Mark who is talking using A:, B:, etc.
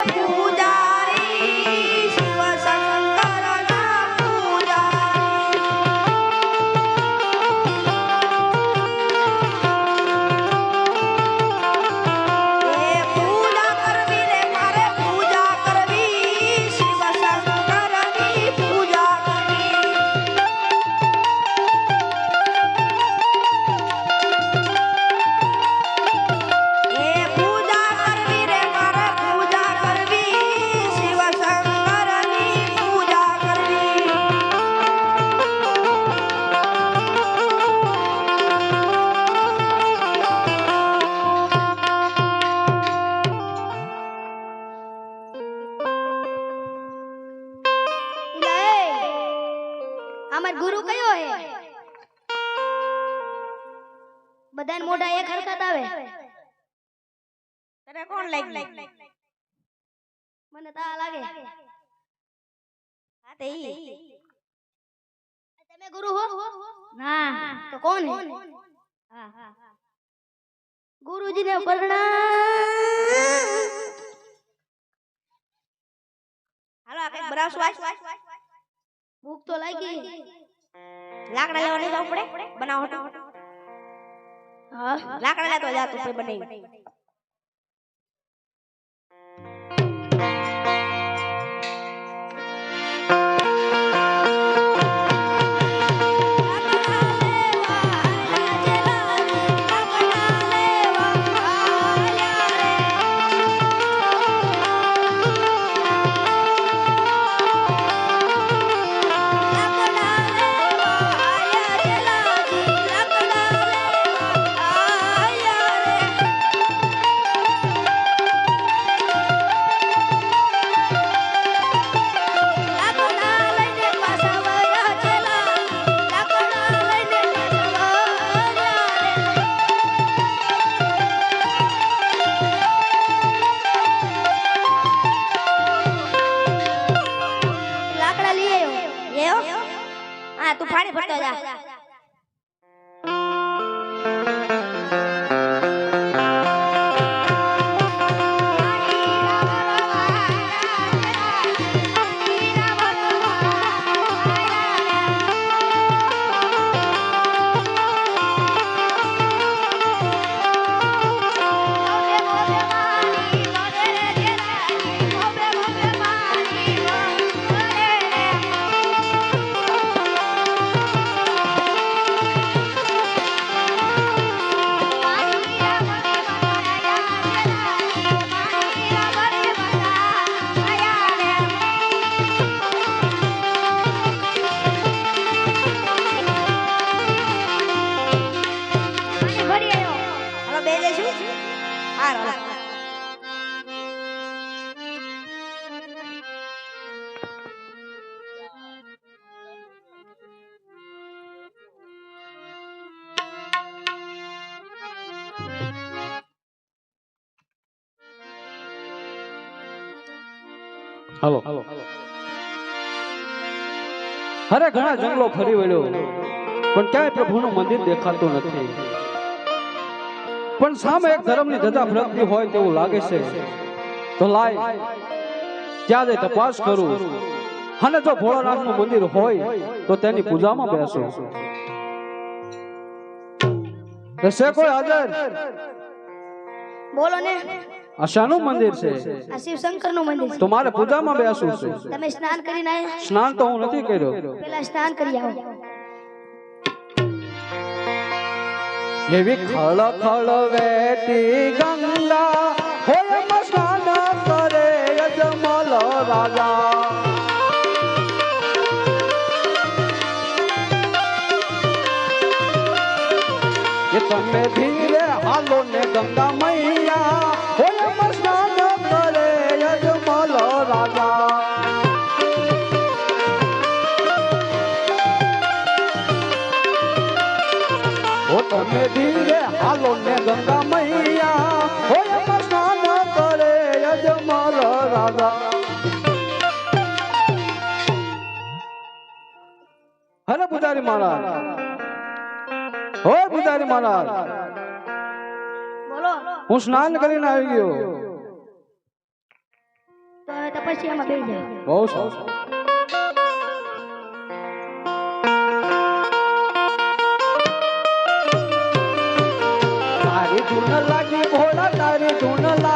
A: પૂજારી
B: અમાર ગુરુ કયો હે? બધાને મોઢા એક હરકત આવે.
A: તને કોણ લાગી
B: મને તા લાગે.
A: હા તે
B: તમે ગુરુ હો? ના. તો કોણ હે? હા ગુરુજીને પ્રણામ
A: હાલો આ બનાવશું આજ?
B: ભૂખ તો લાગી
A: લાકડા લેવા નહીં જવું પડે? બનાવો
B: હા.
A: લાકડા લેતો જા તું બનાવી. તું પાણી ભરતો જા હાલો બે જઈશું હારો. હાલો.
C: હલો. અરે ઘણા જંગલો ફરી વળ્યો. પણ ક્યાંય પ્રભુનું મંદિર દેખાતું નથી. પણ સામે એક ધર્મની ધજા ફરકતી હોય તેવું લાગે છે. તો લાય ત્યાં જઈ તપાસ કરું. અને જો ભોળાનાથનું મંદિર હોય તો તેની પૂજામાં બેસો. કોઈ હાજર?
B: બોલો ને.
C: આશાનું મંદિર છે.
B: આ શિવ શંકરનું મંદિર
C: તો મારે પૂજામાં બેસવું છે.
B: તમે સ્નાન કરીને આયા?
C: સ્નાન તો હું નથી કર્યો.
B: પેલા સ્નાન કરી આવો.
C: એવી ખળ ખળ વેટી ગંગા. હોય મસ્નાન કરે યજમલ રાજા. તમે ધીરે હાલો ને ગંગા મૈયા. હોય મસ્નાન હાલો ને ગંગા મૈયા હોય એમાં સ્નાન કરે યજમલ રાજા હરે પૂજારી મહારાજ હોય પૂજારી મહારાજ હું સ્નાન કરીને આવી ગયો. બહુ સારું. धुन लागी घोडा तारी धुन लागी